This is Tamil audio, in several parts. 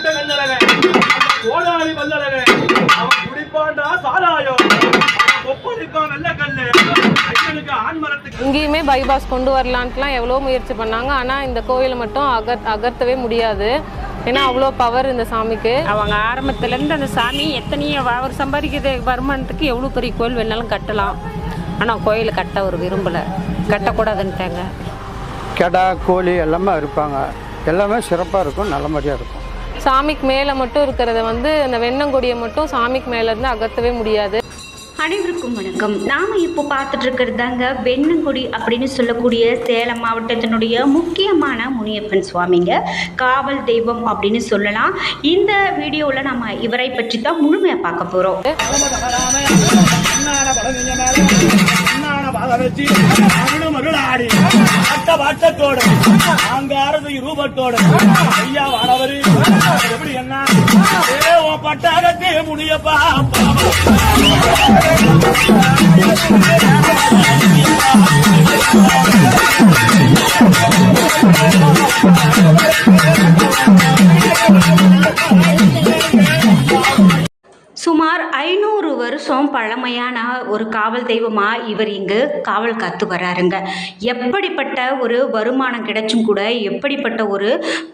கூட்ட கண்ணழகன் கோடாளி வல்லழகன் அவன் குடிப்பாண்டா சாராயம். நல்ல இங்கேயுமே பைபாஸ் கொண்டு வரலான்ட்டுலாம் எவ்வளோ முயற்சி பண்ணாங்க. ஆனால் இந்த கோயிலை மட்டும் அகர் அகர்த்தவே முடியாது. ஏன்னா அவ்வளோ பவர் இந்த சாமிக்கு. அவங்க ஆரம்பத்துலேருந்து அந்த சாமி எத்தனையோ அவர் சம்பாதிக்கிற வருமானத்துக்கு எவ்வளோ பெரிய கோயில் வேணாலும் கட்டலாம். ஆனால் கோயில் கட்ட அவர் விரும்பலை. கட்டக்கூடாதுன்ட்டாங்க. கெடா கோழி எல்லாமே இருப்பாங்க எல்லாமே சிறப்பாக இருக்கும் நல்லபடியாக இருக்கும். சாமிக்கு மேலே மட்டும் இருக்கிறத வந்து அந்த வெண்ணங்கொடியை மட்டும் சாமிக்கு மேலே இருந்து அகற்றவே முடியாது. அனைவருக்கும் வணக்கம். நாம இப்போ பார்த்துட்டு இருக்கிறது தாங்க வெண்ணங்குடி அப்படின்னு சொல்லக்கூடிய சேலம் மாவட்டத்தினுடைய முக்கியமான முனியப்பன் சுவாமிங்க. காவல் தெய்வம் அப்படின்னு சொல்லலாம். இந்த வீடியோவில் நம்ம இவரை பற்றி தான் முழுமையாக பார்க்க போகிறோம் மருளாடி அட்ட வாட்டத்தோட அங்க அரசு ரூபத்தோட ஐயா வாடவரு எப்படி என்ன? ஏ உன் முடியப்பா. பழமையான ஒரு காவல் தெய்வமாக இவர் இங்கு காவல் காத்து வராருங்க. எப்படிப்பட்ட ஒரு வருமானம் கிடைச்சும் கூட எப்படிப்பட்ட ஒரு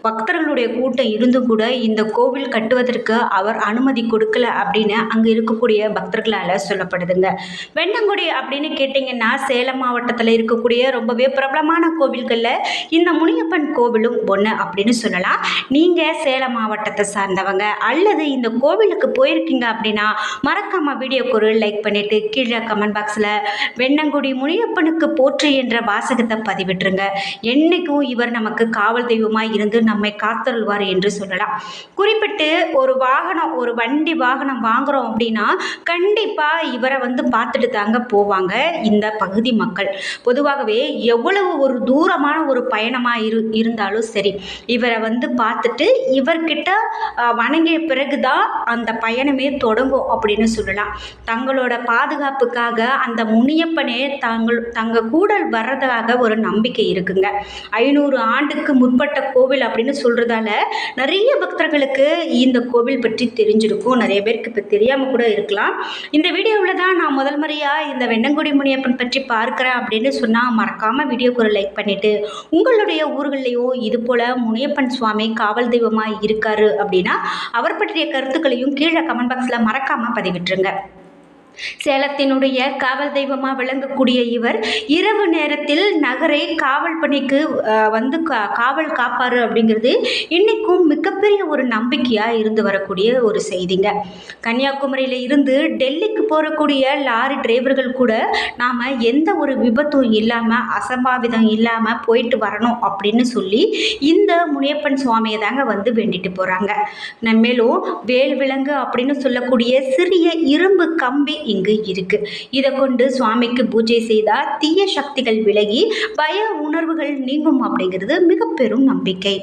பக்தர்களுடைய கூட்டம் இருந்தும் கூட இந்த கோவில் கட்டுவதற்கு அவர் அனுமதி கொடுக்கல அப்படின்னு அங்கே இருக்கக்கூடிய பக்தர்களால் சொல்லப்படுதுங்க. வெண்ணங்குடி அப்படின்னு கேட்டிங்கன்னா சேலம் மாவட்டத்தில் இருக்கக்கூடிய ரொம்பவே பிரபலமான கோவில்களில் இந்த முனியப்பன் கோவிலும் ஒன்று அப்படின்னு சொல்லலாம். நீங்கள் சேலம் மாவட்டத்தை சார்ந்தவங்க அல்லது இந்த கோவிலுக்கு போயிருக்கீங்க அப்படின்னா மறக்காம வீடியோக்கு ஒரு லைக் பண்ணிட்டு கீழே கமெண்ட் பாக்ஸில் வெண்ணங்குடி முனியப்பனுக்கு போற்று என்ற வாசகத்தை பதிவிட்டுருங்க. என்னைக்கும் இவர் நமக்கு காவல் தெய்வமாக இருந்து நம்மை காத்தருள்வார் என்று சொல்லலாம். குறிப்பிட்டு ஒரு வாகனம் ஒரு வண்டி வாகனம் வாங்குறோம் அப்படின்னா கண்டிப்பாக இவரை வந்து பார்த்துட்டு தாங்க போவாங்க இந்த பகுதி மக்கள். பொதுவாகவே எவ்வளவு ஒரு தூரமான ஒரு பயணமாக இரு இருந்தாலும் சரி இவரை வந்து பார்த்துட்டு இவர்கிட்ட வணங்கிய வணங்கிய பிறகுதான் அந்த பயணமே தொடங்கும் அப்படின்னு சொல்லலாம். தங்களோட பாதுகாப்புக்காக அந்த முனியப்பனே தங்கள் தங்க கூடல் வர்றதாக ஒரு நம்பிக்கை இருக்குங்க. ஐநூறு ஆண்டுக்கு முற்பட்ட கோவில் அப்படின்னு சொல்கிறதால நிறைய பக்தர்களுக்கு இந்த கோவில் பற்றி தெரிஞ்சிருக்கும். நிறைய பேருக்கு இப்போ தெரியாமல் கூட இருக்கலாம். இந்த வீடியோவில் தான் நான் முதல் முறையாக இந்த வெண்ணங்குடி முனியப்பன் பற்றி பார்க்குறேன் அப்படின்னு சொன்னால் மறக்காமல் வீடியோக்கு ஒரு லைக் பண்ணிவிட்டு உங்களுடைய ஊர்கள்லேயும் இது போல் முனியப்பன் சுவாமி காவல் தெய்வமாக இருக்காரு அப்படின்னா அவர் பற்றிய கருத்துக்களையும் கீழே கமெண்ட் பாக்ஸில் மறக்காமல் பதிவிட்டுருங்க. சேலத்தினுடைய காவல் தெய்வமாக விளங்கக்கூடிய இவர் இரவு நேரத்தில் நகரை காவல் பணிக்கு வந்து கா- காவல் காப்பாரு அப்படிங்கிறது இன்னைக்கும் மிகப்பெரிய ஒரு நம்பிக்கையாக இருந்து வரக்கூடிய ஒரு செய்திங்க. கன்னியாகுமரியில் இருந்து டெல்லிக்கு போகக்கூடிய லாரி டிரைவர்கள் கூட நாம் எந்த ஒரு விபத்தும் இல்லாமல் அசம்பாவிதம் இல்லாமல் போயிட்டு வரணும் அப்படின்னு சொல்லி இந்த முனியப்பன் சுவாமியை தாங்க வந்து வேண்டிட்டு போகிறாங்க மேலும் வேல் விலங்கு அப்படின்னு சொல்லக்கூடிய சிறிய இரும்பு கம்பி இங்கு இருக்கு. இதை கொண்டு சுவாமிக்கு பூஜை செய்தால் தீய சக்திகள் விலகி பய உணர்வுகள் நீங்கும் அப்படிங்கிறது மிக பெரும் நம்பிக்கை.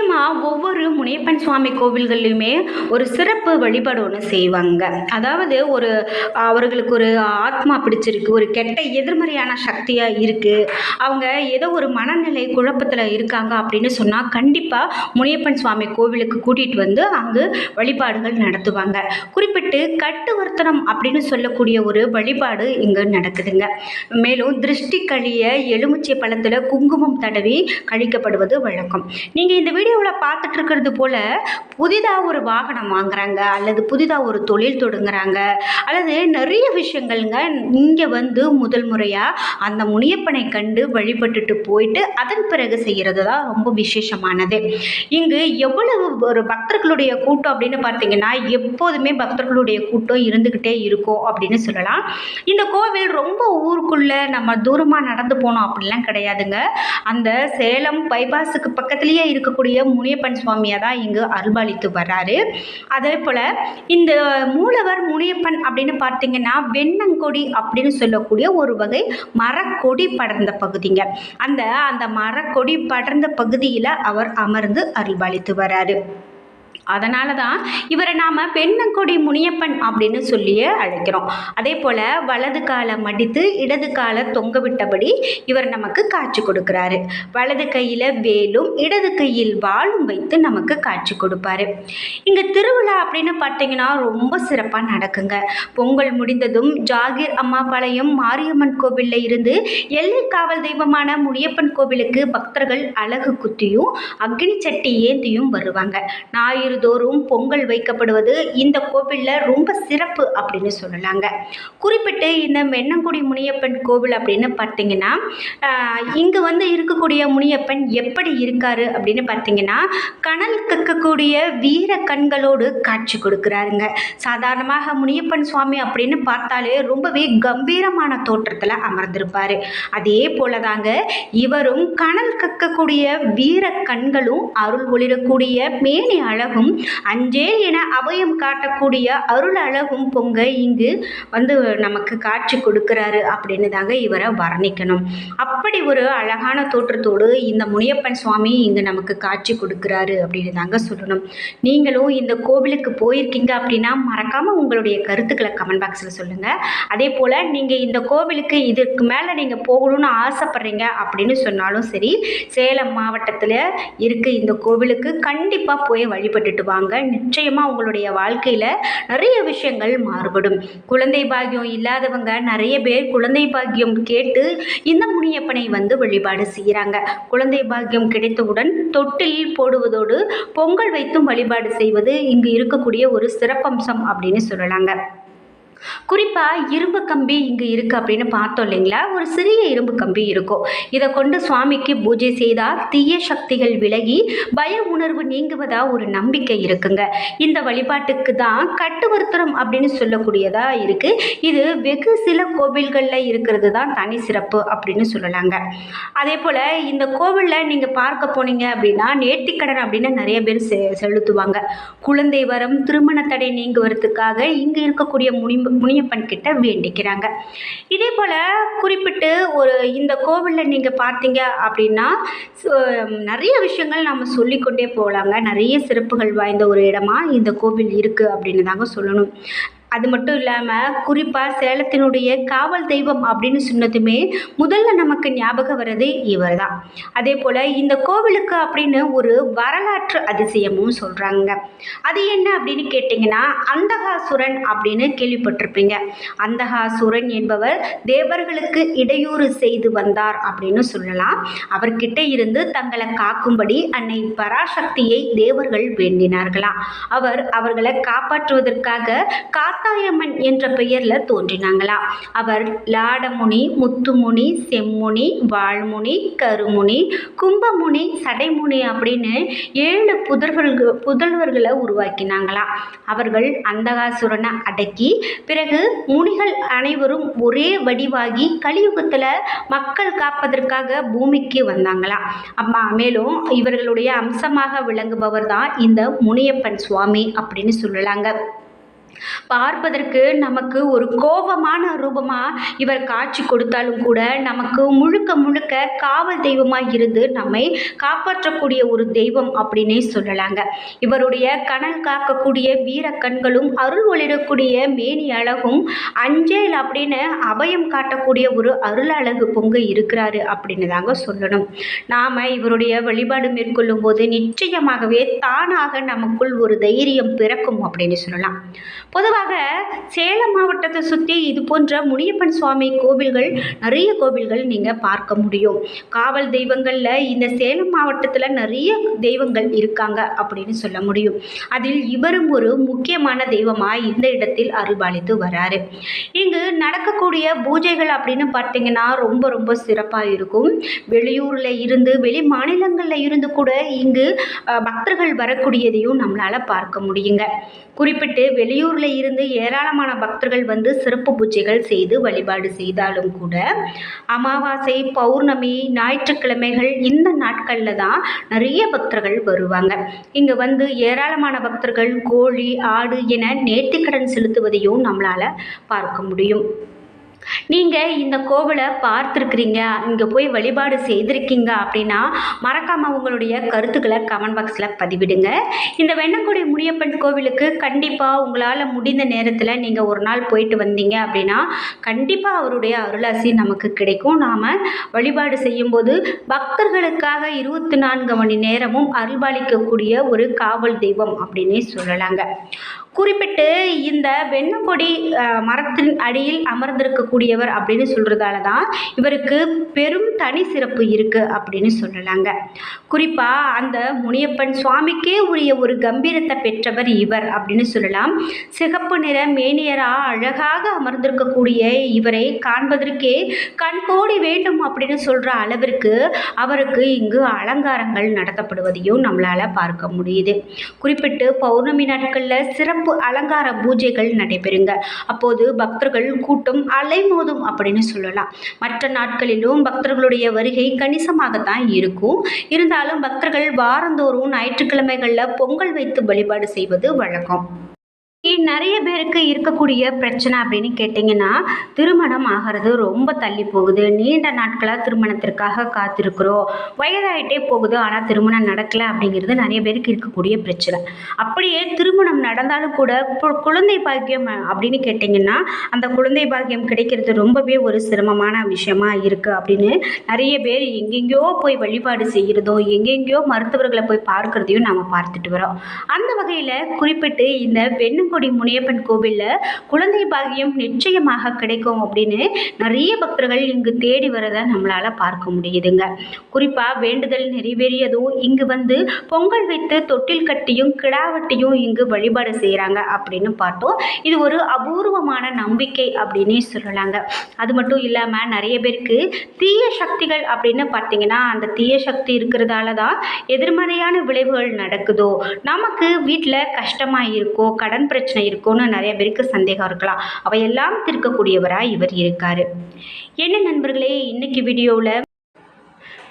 முக்கியமாக ஒவ்வொரு முனியப்பன் சுவாமி கோவில்கள்லையுமே ஒரு சிறப்பு வழிபாடு ஒன்று செய்வாங்க. அதாவது ஒரு அவர்களுக்கு ஒரு ஆத்மா பிடிச்சிருக்கு ஒரு கெட்ட எதிர்மறையான சக்தியாக இருக்குது அவங்க ஏதோ ஒரு மனநிலை குழப்பத்தில் இருக்காங்க அப்படின்னு சொன்னால் கண்டிப்பாக முனியப்பன் சுவாமி கோவிலுக்கு கூட்டிகிட்டு வந்து அங்கு வழிபாடுகள் நடத்துவாங்க. குறிப்பிட்டு கட்டுவர்த்தனம் அப்படின்னு சொல்லக்கூடிய ஒரு வழிபாடு இங்கு நடக்குதுங்க. மேலும் திருஷ்டி கழிய எலுமிச்சை பழத்தில் குங்குமம் தடவி கழிக்கப்படுவது வழக்கம். நீங்கள் இந்த வீடியோவில் பார்த்துட்டு இருக்கிறது போல் புதிதாக ஒரு வாகனம் வாங்குறாங்க அல்லது புதிதாக ஒரு தொழில் தொடங்குறாங்க அல்லது நிறைய விஷயங்கள்ங்க இங்கே வந்து முதல் முறையாக அந்த முனியப்பனை கண்டு வழிபட்டுட்டு போயிட்டு அதன் பிறகு செய்கிறது தான் ரொம்ப விசேஷமானது. இங்கு எவ்வளவு ஒரு பக்தர்களுடைய கூட்டம் அப்படின்னு பார்த்தீங்கன்னா எப்போதுமே பக்தர்களுடைய கூட்டம் இருந்துக்கிட்டே இருக்கும் அப்படின்னு சொல்லலாம். இந்த கோவில் ரொம்ப ஊருக்குள்ளே நம்ம தூரமாக நடந்து போனோம் அப்படிலாம் கிடையாதுங்க. அந்த சேலம் பைபாஸுக்கு பக்கத்துலேயே இருக்கக்கூடிய முனியப்பன் சுவாமியாக தான் இங்கு அருள்பாலித்து வர்றாரு. அதே போல் இந்த மூலவர் முனியப்பன் அப்படின்னு பார்த்தீங்கன்னா வெண்ணங்கொடி அப்படின்னு சொல்லக்கூடிய ஒரு வகை மரக்கொடி படர்ந்த பகுதிங்க. அந்த அந்த மரக்கொடி படர்ந்த பகுதியில் அவர் அமர்ந்து அருள்பாலித்து வர்றாரு. அதனால தான் இவரை நாம் பெண்ணங்கொடி முனியப்பன் அப்படின்னு சொல்லியே அழைக்கிறோம். அதே போல் வலது காலை மடித்து இடது காலை தொங்க விட்டபடி இவர் நமக்கு காட்சி கொடுக்குறாரு. வலது கையில் வேலும் இடது கையில் வாளும் வைத்து நமக்கு காட்சி கொடுப்பாரு. இங்கே திருவிழா அப்படின்னு பார்த்தீங்கன்னா ரொம்ப சிறப்பாக நடக்குங்க. பொங்கல் முடிந்ததும் ஜாகிர் அம்மாபாளையம் மாரியம்மன் கோவிலில் இருந்து எல்லை காவல் தெய்வமான முனியப்பன் கோவிலுக்கு பக்தர்கள் அழகு குத்தியும் அக்னி சட்டி ஏந்தியும் வருவாங்க. நாய் தோறும் பொங்கல் வைக்கப்படுவது இந்த கோவிலில் ரொம்ப சிறப்பு அப்படின்னு சொல்லலாங்க. குறிப்பிட்டு இந்த மென்னங்குடி முனியப்பன் கோவில் அப்படின்னு பார்த்தீங்கன்னா இங்கே வந்து இருக்கக்கூடிய முனியப்பன் எப்படி இருக்காரு அப்படின்னு பார்த்தீங்கன்னா கனல் கக்கக்கூடிய வீர கண்களோடு காட்சி கொடுக்குறாருங்க. சாதாரணமாக முனியப்பன் சுவாமி அப்படின்னு பார்த்தாலே ரொம்பவே கம்பீரமான தோற்றத்தில் அமர்ந்திருப்பார். அதே போல தாங்க இவரும் கனல் கக்கக்கூடிய வீர கண்களும் அருள் ஒளிரக்கூடிய மேனி அழகும் அஞ்சே என அபயம் காட்டக்கூடிய அருள் அழகும் பொங்க இங்கு வந்து நமக்கு காட்சி கொடுக்கிறாரு அப்படின்னு தாங்க இவரை வர்ணிக்கணும். அப்படி ஒரு அழகான தோற்றத்தோடு இந்த முனியப்பன் சுவாமி இங்கு நமக்கு காட்சி கொடுக்கிறாரு அப்படின்னு தாங்க சொல்லணும். நீங்களும் இந்த கோவிலுக்கு போயிருக்கீங்க அப்படின்னா மறக்காமல் உங்களுடைய கருத்துக்களை கமெண்ட் பாக்ஸில் சொல்லுங்கள் அதே போல் நீங்கள் இந்த கோவிலுக்கு இதற்கு மேலே நீங்கள் போகணும்னு ஆசைப்பட்றீங்க அப்படின்னு சொன்னாலும் சரி சேலம் மாவட்டத்தில் இருக்க இந்த கோவிலுக்கு கண்டிப்பாக போய் வழிபட்டுட்டு வாங்க. நிச்சயமாக உங்களுடைய வாழ்க்கையில் நிறைய விஷயங்கள் மாறுபடும். குழந்தை பாக்கியம் இல்லாதவங்க நிறைய பேர் குழந்தை பாக்கியம் கேட்டு இந்த முனியப்பனை வந்து வழிபாடு செய்கிறாங்க குழந்தை பாக்கியம் கிடைத்தவுடன் தொட்டில் போடுவதோடு பொங்கல் வைத்தும் வழிபாடு செய்வது இங்கு இருக்கக்கூடிய ஒரு சிறப்பம்சம் அப்படின்னு சொல்லலாங்க. குறிப்பாக இரும்பு கம்பி இங்கே இருக்குது அப்படின்னு பார்த்தோம் இல்லைங்களா? ஒரு சிறிய இரும்பு கம்பி இருக்கும். இதை கொண்டு சுவாமிக்கு பூஜை செய்தால் தீய சக்திகள் விலகி பய உணர்வு நீங்குவதா ஒரு நம்பிக்கை இருக்குங்க. இந்த வழிபாட்டுக்கு தான் கட்டுவர்த்தனம் அப்படின்னு சொல்லக்கூடியதா இருக்குது இது வெகு சில கோவில்களில் இருக்கிறது தான் தனி சிறப்பு அப்படின்னு சொல்லலாங்க. அதே போல் இந்த கோவிலில் நீங்கள் பார்க்க போனீங்க அப்படின்னா நேர்த்திக்கடன் அப்படின்னு நிறைய பேர் செ செலுத்துவாங்க. குழந்தை வரம் திருமண தடை நீங்குவதுக்காக இங்கே இருக்கக்கூடிய முனி முனியப்பன் கிட்ட வேண்டிக்கிறாங்க. இதே போல் குறிப்பிட்டு ஒரு இந்த கோவிலில் நீங்கள் பார்த்தீங்க அப்படின்னா சு- நிறைய விஷயங்கள் நம்ம சொல்லிக்கொண்டே போகலாங்க நிறைய சிறப்புகள் வாய்ந்த ஒரு இடமா இந்த கோவில் இருக்குது அப்படின்னு தாங்க சொல்லணும். அது மட்டும் இல்லாமல் குறிப்பாக சேலத்தினுடைய காவல் தெய்வம் அப்படின்னு சொன்னதுமே முதல்ல நமக்கு ஞாபகம் வர்றது இவர் தான் அதே போல் இந்த கோவிலுக்கு அப்படின்னு ஒரு வரலாற்று அதிசயமும் சொல்கிறாங்க அது என்ன அப்படின்னு கேட்டிங்கன்னா அந்தகாசுரன் அப்படின்னு கேள்விப்பட்டிருப்பீங்க. அந்தகாசுரன் என்பவர் தேவர்களுக்கு இடையூறு செய்து வந்தார் அப்படின்னு சொல்லலாம். அவர்கிட்ட இருந்து தங்களை காக்கும்படி அன்னை பராசக்தியை தேவர்கள் வேண்டினார்களாம். அவர் அவர்களை காப்பாற்றுவதற்காக காத்தாயம்மன் என்ற பெயரில் தோன்றினாங்களாம் அவர் லாடமுனி முத்துமுனி செம்முனி வாழ்முனி கருமுனி கும்பமுனி சடைமுனி அப்படின்னு ஏழு புதல்வர்கள் புதல்வர்களை உருவாக்கினாங்களாம் அவர்கள் அந்தகாசுரனை அடக்கி பிறகு முனிகள் அனைவரும் ஒரே வடிவாகி கலியுகத்தில் மக்கள் காப்பதற்காக பூமிக்கு வந்தாங்களாம் அம்மா மேலும் இவர்களுடைய அம்சமாக விளங்குபவர் தான் இந்த முனியப்பன் சுவாமி அப்படின்னு சொல்லலாங்க. பார்ப்பதற்கு நமக்கு ஒரு கோபமான ரூபமாக இவர் காட்சி கொடுத்தாலும் கூட நமக்கு முழுக்க முழுக்க காவல் தெய்வமாக இருந்து நம்மை காப்பாற்றக்கூடிய ஒரு தெய்வம் அப்படின்னே சொல்லலாங்க. இவருடைய கணல் காக்கக்கூடிய வீர கண்களும் அருள் ஒளிரக்கூடிய மேனி அழகும் அஞ்சேல் அப்படின்னு அபயம் காட்டக்கூடிய ஒரு அருள் அழகு பொங்க இருக்கிறாரு அப்படின்னு தாங்க சொல்லணும். நாம் இவருடைய வழிபாடு மேற்கொள்ளும் போது நிச்சயமாகவே தானாக நமக்குள் ஒரு தைரியம் பிறக்கும் அப்படின்னு சொல்லலாம். பொதுவாக சேலம் மாவட்டத்தை சுற்றி இது போன்ற முனியப்பன் சுவாமி கோவில்கள் நிறைய கோவில்கள் நீங்கள் பார்க்க முடியும். காவல் தெய்வங்களில் இந்த சேலம் மாவட்டத்தில் நிறைய தெய்வங்கள் இருக்காங்க அப்படின்னு சொல்ல முடியும். அதில் இவரும் ஒரு முக்கியமான தெய்வமாக இந்த இடத்தில் அருள்பாலித்து வராரு. இங்கு நடக்கக்கூடிய பூஜைகள் அப்படின்னு பார்த்தீங்கன்னா ரொம்ப ரொம்ப சிறப்பாக இருக்கும். வெளியூரில் இருந்து வெளி மாநிலங்களில் இருந்து கூட இங்கு பக்தர்கள் வரக்கூடியதையும் நம்மளால் பார்க்க முடியுங்க. குறிப்பிட்டு வெளியூர் வெளியூரில் இருந்து ஏராளமான பக்தர்கள் வந்து சிறப்பு பூஜைகள் செய்து வழிபாடு செய்தாலும் கூட அமாவாசை பௌர்ணமி ஞாயிற்றுக்கிழமைகள் இந்த நாட்களில் தான் நிறைய பக்தர்கள் வருவாங்க. இங்கே வந்து ஏராளமான பக்தர்கள் கோழி ஆடு என நேர்த்திக்கடன் செலுத்துவதையும் நம்மளால் பார்க்க முடியும். நீங்கள் இந்த கோவிலை பார்த்துருக்குறீங்க இங்கே போய் வழிபாடு செய்திருக்கீங்க அப்படின்னா மறக்காமல் உங்களுடைய கருத்துக்களை கமெண்ட் பாக்ஸில் பதிவிடுங்க. இந்த வெண்ணங்குடி முனியப்பன் கோவிலுக்கு கண்டிப்பாக உங்களால் முடிந்த நேரத்தில் நீங்கள் ஒரு நாள் போயிட்டு வந்தீங்க அப்படின்னா கண்டிப்பாக அவருடைய அருளாசி நமக்கு கிடைக்கும். நாம் வழிபாடு செய்யும்போது பக்தர்களுக்காக இருபத்தி நான்கு மணி நேரமும் அருள்பாலிக்கக்கூடிய ஒரு காவல் தெய்வம் அப்படின்னே சொல்லலாங்க. குறிப்பிட்டு இந்த வெண்ணக்கொடி மரத்தின் அடியில் கூடியவர் அப்படின்னு சொல்கிறதால தான் இவருக்கு பெரும் தனி சிறப்பு இருக்குது அப்படின்னு சொல்லலாங்க. குறிப்பாக அந்த முனியப்பன் சுவாமிக்கே உரிய ஒரு கம்பீரத்தை பெற்றவர் இவர் அப்படின்னு சொல்லலாம். சிகப்பு நிற மேனியராக அழகாக அமர்ந்திருக்கக்கூடிய இவரை காண்பதற்கே கண்கோடி வேண்டும் அப்படின்னு சொல்கிற அளவிற்கு அவருக்கு இங்கு அலங்காரங்கள் நடத்தப்படுவதையும் நம்மளால் பார்க்க முடியுது. குறிப்பிட்டு பௌர்ணமி நாட்களில் சிறப்பு அலங்கார பூஜைகள் நடைபெறுங்க. அப்போது பக்தர்கள் கூட்டம் அலை அலைமோதும் அப்படின்னு சொல்லலாம். மற்ற நாட்களிலும் பக்தர்களுடைய வருகை கணிசமாகத்தான் இருக்கும். இருந்தாலும் பக்தர்கள் வாரந்தோறும் ஞாயிற்றுக்கிழமைகளில் பொங்கல் வைத்து வழிபாடு செய்வது வழக்கம். நிறைய பேருக்கு இருக்கக்கூடிய பிரச்சனை அப்படின்னு கேட்டிங்கன்னா திருமணம் ஆகிறது ரொம்ப தள்ளி போகுது. நீண்ட நாட்களாக திருமணத்திற்காக காத்திருக்கிறோம். வயதாயிட்டே போகுது ஆனால் திருமணம் நடக்கலை அப்படிங்கிறது நிறைய பேருக்கு இருக்கக்கூடிய பிரச்சனை. அப்படியே திருமணம் நடந்தாலும் கூட குழந்தை பாக்கியம் அப்படின்னு கேட்டிங்கன்னா அந்த குழந்தை பாக்கியம் கிடைக்கிறது ரொம்பவே ஒரு சிரமமான விஷயமா இருக்குது அப்படின்னு நிறைய பேர் எங்கெங்கேயோ போய் வழிபாடு செய்கிறதோ எங்கெங்கேயோ மருத்துவர்களை போய் பார்க்கறதையும் நாம் பார்த்துட்டு வரோம். அந்த வகையில் குறிப்பிட்டு இந்த வெண்ணுங்குடி முனியப்பன் கோவிலில் குழந்தை பாகியம் நிச்சயமாக கிடைக்கும் அப்படின்னு நிறைய பக்தர்கள் இங்கு தேடி வரதை நம்மளால் பார்க்க முடியுதுங்க. குறிப்பாக வேண்டுதல் நிறைவேறியதும் இங்கு வந்து பொங்கல் வைத்து தொட்டில் கட்டியும் கிடாவட்டியும் இங்கு வழிபாடு செய்கிறாங்க அப்படின்னு பார்த்தோம். இது ஒரு அபூர்வமான நம்பிக்கை அப்படின்னே சொல்லலாங்க. அது மட்டும் இல்லாமல் நிறைய பேருக்கு தீய சக்திகள் அப்படின்னு பார்த்தீங்கன்னா அந்த தீய சக்தி இருக்கிறதால தான் எதிர்மறையான விளைவுகள் நடக்குதோ நமக்கு வீட்டில் கஷ்டமாக இருக்கோ கடன் பிரச்சனை இருக்கோன்னு நிறைய பேருக்கு சந்தேகம் இருக்கலாம். அவையெல்லாம் தீர்க்கக்கூடியவராக இவர் இருக்கார். என்ன நண்பர்களே இன்னைக்கு வீடியோவில்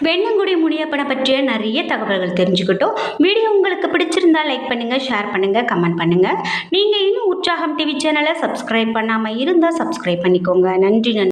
வெண்ணங்குடி முனியப்பனை பற்றிய நிறைய தகவல்கள் தெரிஞ்சுக்கிட்டோம். வீடியோ உங்களுக்கு பிடிச்சிருந்தா லைக் பண்ணுங்கள் ஷேர் பண்ணுங்கள் கமெண்ட் பண்ணுங்கள் நீங்கள் இன்னும் உற்சாகம் டிவி சேனலை சப்ஸ்கிரைப் பண்ணாமல் இருந்தால் சப்ஸ்கிரைப் பண்ணிக்கோங்க. நன்றி நன்றி.